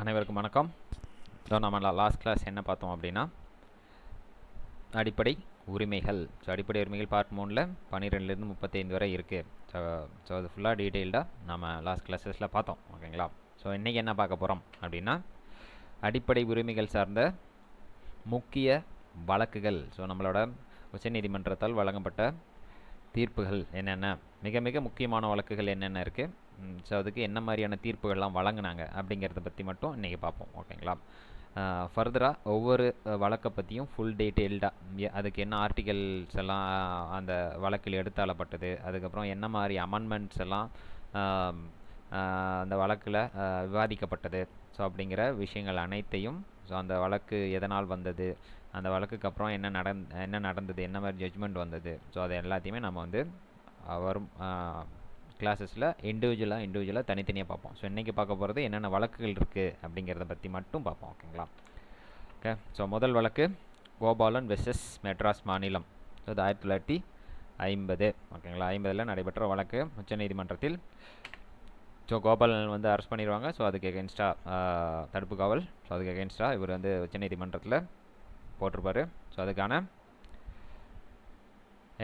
அனைவருக்கும் வணக்கம். ஸோ நம்ம லாஸ்ட் கிளாஸ் என்ன பார்த்தோம் அப்படின்னா அடிப்படை உரிமைகள். ஸோ அடிப்படை உரிமைகள் பார்ட் மூணில் பன்னிரெண்டுலேருந்து முப்பத்தைந்து வரை இருக்குது ஸோ ஸோ அது ஃபுல்லாக டீட்டெயில்டாக நம்ம லாஸ்ட் கிளாஸஸில் பார்த்தோம். ஓகேங்களா? ஸோ இன்றைக்கி என்ன பார்க்க போகிறோம் அப்படின்னா அடிப்படை உரிமைகள் சார்ந்த முக்கிய வழக்குகள். ஸோ நம்மளோட உச்சநீதிமன்றத்தால் வழங்கப்பட்ட தீர்ப்புகள் என்னென்ன? மிக மிக முக்கியமான வழக்குகள் என்னென்ன இருக்குது ஸோ அதுக்கு என்ன மாதிரியான தீர்ப்புகள்லாம் வழங்கினாங்க அப்படிங்கிறத பற்றி மட்டும் இன்றைக்கி பார்ப்போம் ஓகேங்களா? ஃபர்தராக ஒவ்வொரு வழக்கை பற்றியும் ஃபுல் டீட்டெயில்டாக அதுக்கு என்ன ஆர்டிகல்ஸ் எல்லாம் அந்த வழக்கில் எடுத்தாளப்பட்டது அதுக்கப்புறம் என்ன மாதிரி அமெண்ட்மெண்ட்ஸ் எல்லாம் அந்த வழக்கில் விவாதிக்கப்பட்டது ஸோ அப்படிங்கிற விஷயங்கள் அனைத்தையும் ஸோ அந்த வழக்கு எதனால் வந்தது அந்த வழக்குக்கு அப்புறம் என்ன நடந் என்ன நடந்தது என்ன மாதிரி ஜட்ஜ்மெண்ட் வந்தது ஸோ அது எல்லாத்தையுமே நம்ம வந்து வரும் கிளாஸஸில் இண்டிவிஜுவலாக இண்டிவிஜுவலாக தனித்தனியாக பார்ப்போம். ஸோ இன்றைக்கி பார்க்க போகிறது என்னென்ன வழக்குகள் இருக்குது அப்படிங்கிறத பற்றி மட்டும் பார்ப்போம் ஓகேங்களா ஓகே ஸோ முதல் வழக்கு கோபாலன் வெர்சஸ் மெட்ராஸ் மாநிலம். ஸோ இது ஆயிரத்தி தொள்ளாயிரத்தி ஐம்பது ஓகேங்களா ஐம்பதில் நடைபெற்ற வழக்கு உச்சநீதிமன்றத்தில். ஸோ கோபாலன் வந்து அரெஸ்ட் பண்ணிடுவாங்க ஸோ அதுக்கு எகென்ஸ்டாக தடுப்பு காவல். ஸோ அதுக்கு எகென்ஸ்டாக இவர் வந்து உச்சநீதிமன்றத்தில் போட்டிருப்பார். ஸோ அதுக்கான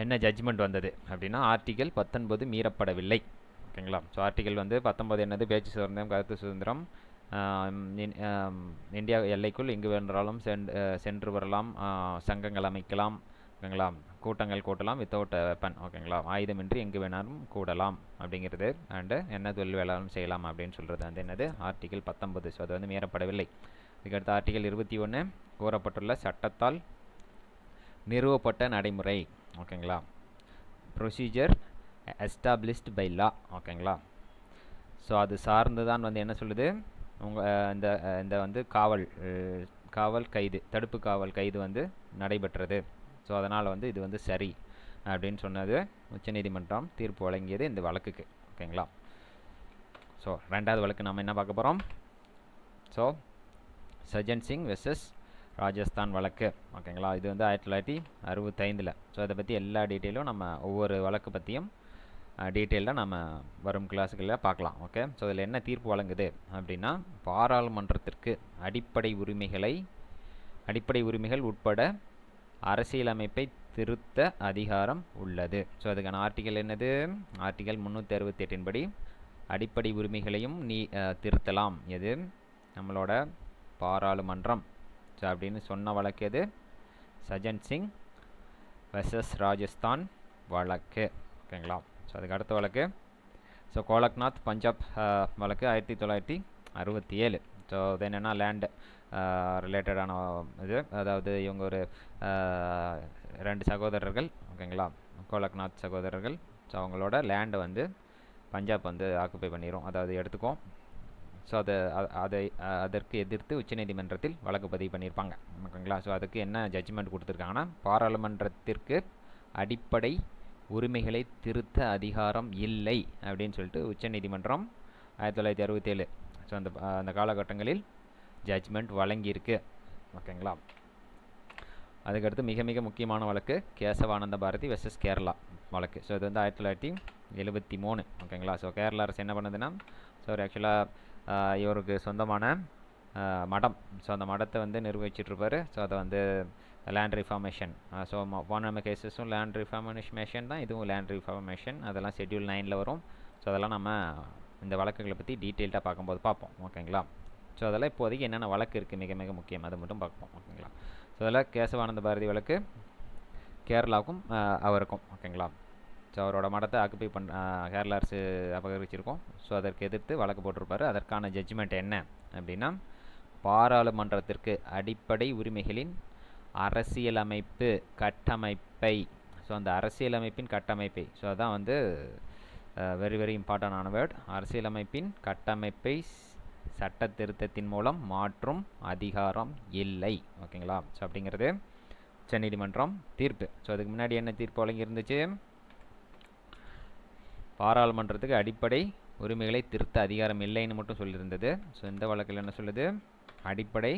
என்ன ஜட்ஜ்மெண்ட் வந்தது அப்படின்னா ஆர்டிகல் பத்தொன்பது மீறப்படவில்லை. ஓகேங்களா? ஸோ ஆர்டிகல் வந்து பத்தொன்பது என்னது? பேச்சு சுதந்திரம் கருத்து சுதந்திரம் இந்தியா எல்லைக்குள் எங்கு வேண்டாலும் சென் சென்று வரலாம் சங்கங்கள் அமைக்கலாம் ஓகேங்களா? கூட்டங்கள் கூட்டலாம் வித்தவுட் வெப்பன் ஓகேங்களா? ஆயுதமின்றி எங்கு வேணாலும் கூடலாம் அப்படிங்கிறது. அண்டு என்ன தொழில் வேளாண் செய்யலாம் அப்படின்னு சொல்கிறது வந்து என்னது? ஆர்டிகல் பத்தொன்பது. ஸோ அது வந்து மீறப்படவில்லை. இதுக்கடுத்து ஆர்டிகல் இருபத்தி ஒன்று கூறப்பட்டுள்ள சட்டத்தால் நிறுவப்பட்ட நடைமுறை. ஓகேங்களா? ப்ரொசீஜர் எஸ்டாப்ளிஷ்டு பை லா ஓகேங்களா? ஸோ அது சார்ந்து தான் வந்து என்ன சொல்லுது? உங்கள் இந்த இந்த வந்து காவல் காவல் கைது தடுப்பு காவல் கைது வந்து நடைபெற்றது. ஸோ அதனால் வந்து இது வந்து சரி அப்படின்னு சொன்னது உச்சநீதிமன்றம் தீர்ப்பு வழங்கியது இந்த வழக்குக்கு. ஓகேங்களா? ஸோ ரெண்டாவது வழக்கு நம்ம என்ன பார்க்க போகிறோம் ஸோ சஜன் சிங் வெர்சஸ் ராஜஸ்தான் வழக்கு. ஓகேங்களா? இது வந்து ஆயிரத்தி தொள்ளாயிரத்தி அறுபத்தைந்தில். ஸோ அதை பற்றி எல்லா டீட்டெயிலும் நம்ம ஒவ்வொரு வழக்கு பற்றியும் டீட்டெயிலாக நம்ம வரும் கிளாஸுகளில் பார்க்கலாம். ஓகே? ஸோ இதில் என்ன தீர்ப்பு வழங்குது அப்படின்னா பாராளுமன்றத்திற்கு அடிப்படை உரிமைகளை அடிப்படை உரிமைகள் உட்பட அரசியலமைப்பை திருத்த அதிகாரம் உள்ளது. ஸோ அதுக்கான ஆர்டிகல் என்னது? ஆர்டிகல் முந்நூற்றி அறுபத்தி எட்டின்படி அடிப்படை உரிமைகளையும் நீ திருத்தலாம். எது? நம்மளோட பாராளுமன்றம். அப்படின்னு சொன்ன வழக்கு எது? சஜன் சிங் வெர்சஸ் ராஜஸ்தான் வழக்கு. ஓகேங்களா? ஸோ அதுக்கு அடுத்த வழக்கு. ஸோ கோலக்நாத் பஞ்சாப் வழக்கு ஆயிரத்தி தொள்ளாயிரத்தி அறுபத்தி ஏழு. ஸோ அது என்னென்னா லேண்டு ரிலேட்டடான இது. அதாவது இவங்க ஒரு ரெண்டு சகோதரர்கள். ஓகேங்களா? கோலக்நாத் சகோதரர்கள். ஸோ அவங்களோட லேண்டை வந்து பஞ்சாப் வந்து ஆக்குப்பை பண்ணிடும் அதாவது எடுத்துக்கும் ஸோ அதை அதை அதற்கு எதிர்த்து உச்சநீதிமன்றத்தில் வழக்கு பதிவு பண்ணியிருப்பாங்க. ஓகேங்களா? ஸோ அதுக்கு என்ன ஜட்ஜ்மெண்ட் கொடுத்துருக்காங்கன்னா பாராளுமன்றத்திற்கு அடிப்படை உரிமைகளை திருத்த அதிகாரம் இல்லை அப்படின்னு சொல்லிட்டு உச்சநீதிமன்றம் ஆயிரத்தி தொள்ளாயிரத்தி அறுபத்தேழு. ஸோ அந்த அந்த காலகட்டங்களில் ஜட்ஜ்மெண்ட் வழங்கியிருக்கு. ஓகேங்களா? அதுக்கடுத்து மிக மிக முக்கியமான வழக்கு கேசவானந்த பாரதி வெர்சஸ் கேரளா வழக்கு. ஸோ இது வந்து ஆயிரத்தி தொள்ளாயிரத்தி எழுபத்தி மூணு. ஓகேங்களா? ஸோ கேரளா அரசு என்ன பண்ணுதுன்னா ஸோ ஆக்சுவலாக இவருக்கு சொந்தமான மடம். ஸோ அந்த மடத்தை வந்து நிர்வகிச்சிட்ருப்பார். ஸோ அதை வந்து லேண்ட் ரிஃபார்மேஷன் ஸோ போன கேசஸும் லேண்ட் ரிஃபார்மேஷன் தான் இதுவும் லேண்ட் ரிஃபார்மேஷன் அதெல்லாம் ஷெட்யூல் நைனில் வரும். ஸோ அதெல்லாம் நம்ம இந்த வழக்குகளை பற்றி டீட்டெயில்டாக பார்க்கும்போது பார்ப்போம். ஓகேங்களா? ஸோ அதெல்லாம் இப்போதைக்கு என்னென்ன வழக்கு இருக்குது மிக மிக முக்கியம். அதை மட்டும் பார்ப்போம். ஓகேங்களா? ஸோ அதில் கேசவானந்த பாரதி வழக்கு கேரளாவுக்கும் அவருக்கும். ஓகேங்களா? ஸோ அவரோட மடத்தை ஆக்குப்பை பண் ஆஹ், கேரளா அரசு அபகரிச்சிருக்கோம். ஸோ அதற்கு எதிர்த்து வழக்கு போட்டிருப்பார். அதற்கான ஜட்ஜ்மெண்ட் என்ன அப்படின்னா பாராளுமன்றத்திற்கு அடிப்படை உரிமைகளின் அரசியலமைப்பு கட்டமைப்பை ஸோ அந்த அரசியலமைப்பின் கட்டமைப்பை ஸோ அதான் வந்து வெரி வெரி இம்பார்ட்டண்டான வேர்ட் அரசியலமைப்பின் கட்டமைப்பை சட்ட திருத்தத்தின் மூலம் மாற்றும் அதிகாரம் இல்லை. ஓகேங்களா ஸோ அப்படிங்கிறது உச்சநீதிமன்றம் தீர்ப்பு. ஸோ அதுக்கு முன்னாடி என்ன தீர்ப்பு வழங்கியிருந்துச்சு? பாராளுமன்றத்துக்கு அடிப்படை உரிமைகளை திருத்த அதிகாரம் இல்லைன்னு மட்டும் சொல்லியிருந்தது. ஸோ இந்த வழக்கில் என்ன சொல்லுது? அடிப்படை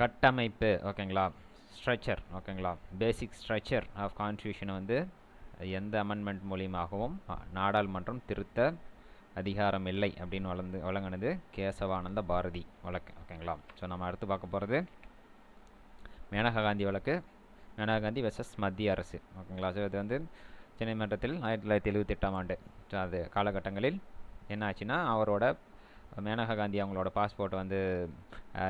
கட்டமைப்பு ஓகேங்களா? ஸ்ட்ரக்சர் ஓகேங்களா? பேசிக் ஸ்ட்ரக்சர் ஆஃப் கான்ஸ்டியூஷனை வந்து எந்த அமெண்ட்மெண்ட் மூலியமாகவும் நாடாளுமன்றம் திருத்த அதிகாரம் இல்லை அப்படின்னு வளர்ந்து வழங்கினது கேசவானந்த பாரதி வழக்கு ஓகேங்களா? ஸோ நம்ம அடுத்து பார்க்க போகிறது மேனகா காந்தி வழக்கு. மேனகா காந்தி வெர்சஸ் மத்திய அரசு ஓகேங்களா? ஸோ இது வந்து சென்னை மன்றத்தில் ஆயிரத்தி தொள்ளாயிரத்தி எழுபத்தி எட்டாம் ஆண்டு ஸோ அது காலகட்டங்களில் என்ன ஆச்சுன்னா அவரோட மேனகா காந்தி அவங்களோட பாஸ்போர்ட்டை வந்து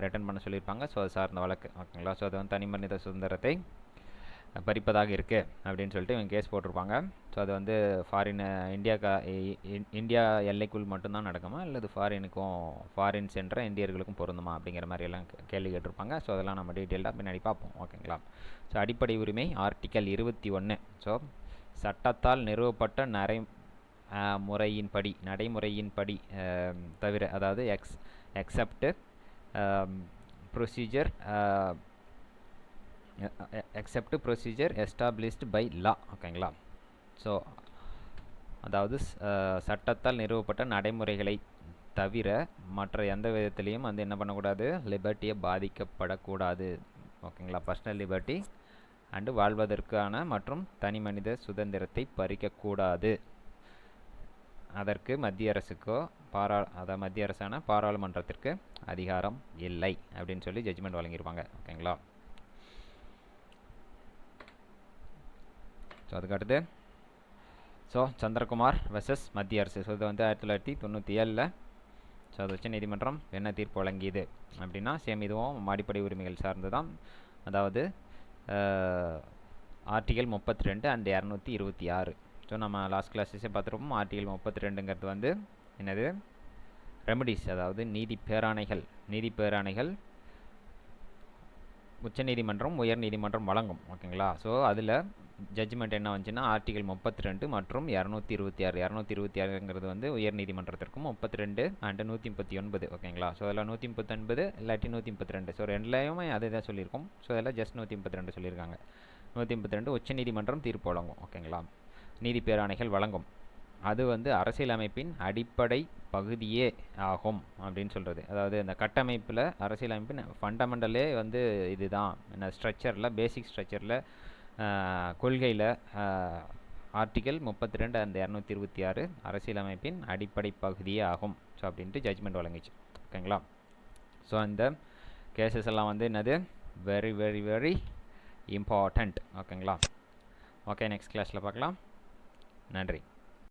ரிட்டர்ன் பண்ண சொல்லியிருப்பாங்க. ஸோ அது சார்ந்த வழக்கு. ஓகேங்களா? ஸோ அது வந்து தனி மனித சுதந்திரத்தை பறிப்பதாக இருக்குது அப்படின்னு சொல்லிட்டு இவங்க கேஸ் போட்டிருப்பாங்க. ஸோ அது வந்து ஃபாரின் இந்தியாக்கா இந்தியா எல்லைக்குள் மட்டும்தான் நடக்குமா? அல்லது ஃபாரினுக்கும் ஃபாரின் சென்ற இந்தியர்களுக்கும் பொருந்துமா? அப்படிங்கிற மாதிரி எல்லாம் கேள்வி கேட்டிருப்பாங்க. ஸோ அதெல்லாம் நம்ம டீட்டெயிலாக பின்னாடி பார்ப்போம். ஓகேங்களா? ஸோ அடிப்படை உரிமை ஆர்டிக்கல் இருபத்தி ஒன்று ஸோ சட்டத்தால் நிறுவப்பட்ட நரை முறையின்படி நடைமுறையின்படி தவிர அதாவது ex except procedure except procedure established by law ஓகேங்களா ஸோ அதாவது சட்டத்தால் நிறுவப்பட்ட நடைமுறைகளை தவிர மற்ற எந்த விதத்துலேயும் வந்து என்ன பண்ணக்கூடாது? லிபர்ட்டியை பாதிக்கப்படக்கூடாது. ஓகேங்களா பர்சனல் லிபர்ட்டி அண்டு வாழ்வதற்கான மற்றும் தனி மனித சுதந்திரத்தை பறிக்கக்கூடாது. அதற்கு மத்திய அரசுக்கோ பாரா அதாவது மத்திய அரசான பாராளுமன்றத்திற்கு அதிகாரம் இல்லை அப்படின்னு சொல்லி ஜட்ஜ்மெண்ட் வழங்கியிருப்பாங்க ஓகேங்களா? ஸோ அதுக்கடுத்து ஸோ சந்திரகுமார் வெர்சஸ் மத்திய அரசு. ஸோ இது வந்து ஆயிரத்தி தொள்ளாயிரத்தி தொண்ணூற்றி ஏழில் ஸோ அது உச்ச நீதிமன்றம் என்ன தீர்ப்பு வழங்கியது அப்படின்னா சேம் இதுவும் அடிப்படை உரிமைகள் சார்ந்து தான் அதாவது ஆர்டிகல் முப்பத்தி ரெண்டு அண்ட் இரநூத்தி இருபத்தி ஆறு. ஸோ நம்ம லாஸ்ட் கிளாஸஸே பார்த்துருப்போம். ஆர்டிகல் முப்பத்தி ரெண்டுங்கிறது வந்து என்னது? ரெமடிஸ் அதாவது நீதி பேராணைகள். நீதி பேராணைகள் உச்சநீதிமன்றம் உயர் நீதிமன்றம் வழங்கும் ஓகேங்களா ஸோ அதில் ஜட்ஜ்மெண்ட் என்ன வந்துச்சுன்னா ஆர்டிகல் முப்பத்தி ரெண்டு மற்றும் இரநூத்தி இருபத்தி ஆறு. இரநூத்தி இருபத்தி ஆறுங்கிறது வந்து உயர் நீதிமன்றத்திற்கும் முப்பத்தி ரெண்டு அண்டு நூற்றி முப்பத்தி ஒன்பது ஓகேங்களா ஸோ அதில் நூற்றி முப்பத்தொன்பது இல்லாட்டி நூற்றி முப்பத்தி ரெண்டு ஸோ ரெண்டுலேயுமே அதே தான் சொல்லியிருக்கோம். ஸோ அதில் ஜஸ்ட் நூற்றி முப்பத்தி ரெண்டு சொல்லியிருக்காங்க. நூற்றி முப்பத்தி ரெண்டு உச்சநீதிமன்றம் தீர்ப்பு வழங்கும் ஓகேங்களா நீதி பேராணைகள் வழங்கும். அது வந்து அரசியலமைப்பின் அடிப்படை பகுதியே ஆகும் அப்படின்னு சொல்கிறது அதாவது இந்த கட்டமைப்பில் அரசியலமைப்பின் ஃபண்டமெண்டலே வந்து இதுதான். என்ன ஸ்ட்ரக்சரில் பேசிக் ஸ்ட்ரக்சரில் கொள்கையில் ஆர்டிகல் முப்பத்தி ரெண்டு அந்த இரநூத்தி இருபத்தி ஆறு அரசியலமைப்பின் அடிப்படை பகுதியே ஆகும். ஸோ அப்படின்ட்டு ஜட்ஜ்மெண்ட் வழங்கிச்சு. ஓகேங்களா ஸோ இந்த கேசஸ் எல்லாம் வந்து என்னது? வெரி வெரி வெரி இம்பார்ட்டண்ட் ஓகேங்களா ஓகே நெக்ஸ்ட் கிளாஸில் பார்க்கலாம். நன்றி.